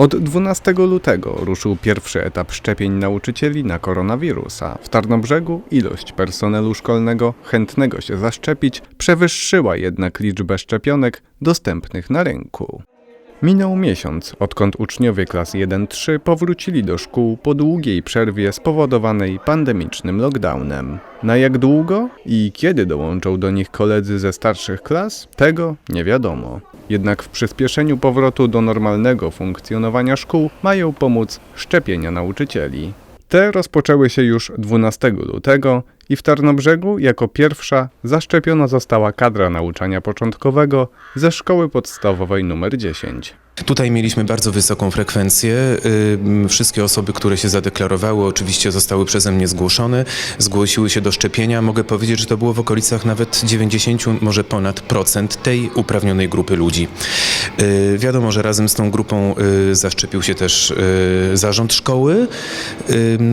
Od 12 lutego ruszył pierwszy etap szczepień nauczycieli na koronawirusa. W Tarnobrzegu ilość personelu szkolnego chętnego się zaszczepić przewyższyła jednak liczbę szczepionek dostępnych na rynku. Minął miesiąc, odkąd uczniowie klas 1-3 powrócili do szkół po długiej przerwie spowodowanej pandemicznym lockdownem. Na jak długo i kiedy dołączą do nich koledzy ze starszych klas, tego nie wiadomo. Jednak w przyspieszeniu powrotu do normalnego funkcjonowania szkół mają pomóc szczepienia nauczycieli. Te rozpoczęły się już 12 lutego i w Tarnobrzegu jako pierwsza zaszczepiona została kadra nauczania początkowego ze szkoły podstawowej nr 10. Tutaj mieliśmy bardzo wysoką frekwencję. Wszystkie osoby, które się zadeklarowały, oczywiście zostały przeze mnie zgłoszone, zgłosiły się do szczepienia. Mogę powiedzieć, że to było w okolicach nawet 90, może ponad procent tej uprawnionej grupy ludzi. Yy, Wiadomo, że razem z tą grupą yy, zaszczepił się też yy, zarząd szkoły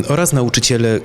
oraz nauczyciele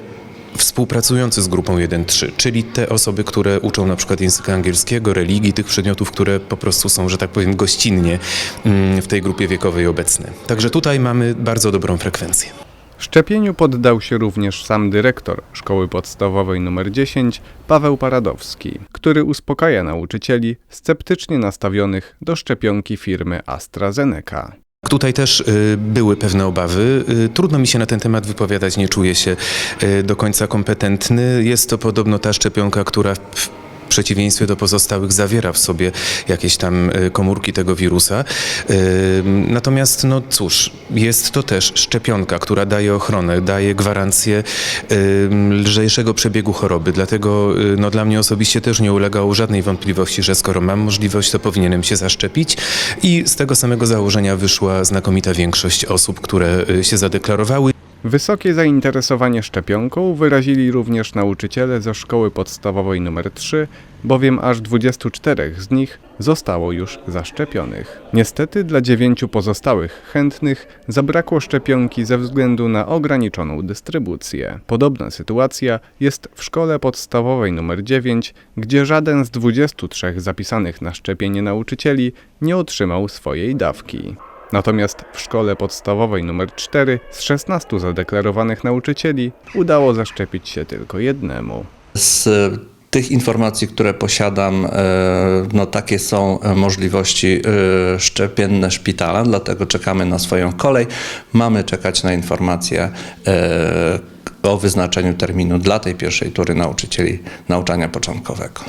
współpracujący z grupą 1-3, czyli te osoby, które uczą na przykład języka angielskiego, religii, tych przedmiotów, które po prostu są, że tak powiem, gościnnie mm, w tej grupie wiekowej obecne. Także tutaj mamy bardzo dobrą frekwencję. Szczepieniu poddał się również sam dyrektor szkoły podstawowej nr 10 Paweł Paradowski, który uspokaja nauczycieli sceptycznie nastawionych do szczepionki firmy AstraZeneca. Tutaj też y, były pewne obawy. Y, Trudno mi się na ten temat wypowiadać, nie czuję się y, do końca kompetentny. Jest to podobno ta szczepionka, która w przeciwieństwie do pozostałych zawiera w sobie jakieś tam y, komórki tego wirusa. Y, Natomiast, no cóż, jest to też szczepionka, która daje ochronę, daje gwarancję y, lżejszego przebiegu choroby. Dlatego no, dla mnie osobiście też nie ulegało żadnej wątpliwości, że skoro mam możliwość, to powinienem się zaszczepić. I z tego samego założenia wyszła znakomita większość osób, które się zadeklarowały. Wysokie zainteresowanie szczepionką wyrazili również nauczyciele ze szkoły podstawowej nr 3, bowiem aż 24 z nich zostało już zaszczepionych. Niestety dla dziewięciu pozostałych chętnych zabrakło szczepionki ze względu na ograniczoną dystrybucję. Podobna sytuacja jest w szkole podstawowej nr 9, gdzie żaden z 23 zapisanych na szczepienie nauczycieli nie otrzymał swojej dawki. Natomiast w szkole podstawowej nr 4 z 16 zadeklarowanych nauczycieli udało zaszczepić się tylko jednemu. Z tych informacji, które posiadam, e, no takie są e, możliwości e, szczepienne szpitala, dlatego czekamy na swoją kolej. Mamy czekać na informację e, o wyznaczeniu terminu dla tej pierwszej tury nauczycieli nauczania początkowego.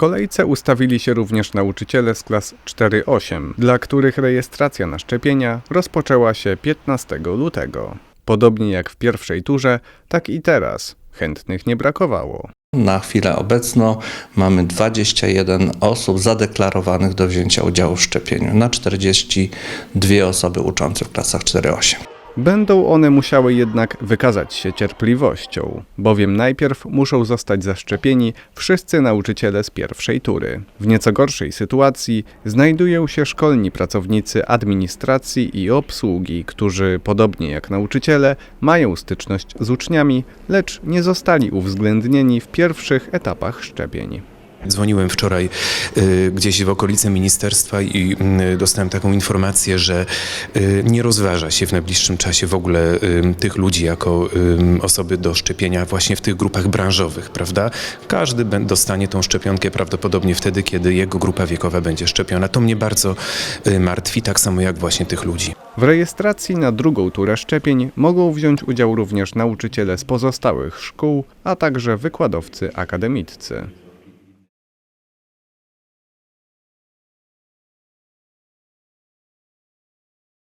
Kolejce ustawili się również nauczyciele z klas 4-8, dla których rejestracja na szczepienia rozpoczęła się 15 lutego. Podobnie jak w pierwszej turze, tak i teraz chętnych nie brakowało. Na chwilę obecną mamy 21 osób zadeklarowanych do wzięcia udziału w szczepieniu na 42 osoby uczące w klasach 4-8. Będą one musiały jednak wykazać się cierpliwością, bowiem najpierw muszą zostać zaszczepieni wszyscy nauczyciele z pierwszej tury. W nieco gorszej sytuacji znajdują się szkolni pracownicy administracji i obsługi, którzy, podobnie jak nauczyciele, mają styczność z uczniami, lecz nie zostali uwzględnieni w pierwszych etapach szczepień. Dzwoniłem wczoraj y, gdzieś w okolice ministerstwa i y, dostałem taką informację, że y, nie rozważa się w najbliższym czasie w ogóle tych ludzi jako osoby do szczepienia właśnie w tych grupach branżowych, prawda? Każdy dostanie tą szczepionkę prawdopodobnie wtedy, kiedy jego grupa wiekowa będzie szczepiona. To mnie bardzo martwi, tak samo jak właśnie tych ludzi. W rejestracji na drugą turę szczepień mogą wziąć udział również nauczyciele z pozostałych szkół, a także wykładowcy akademiccy.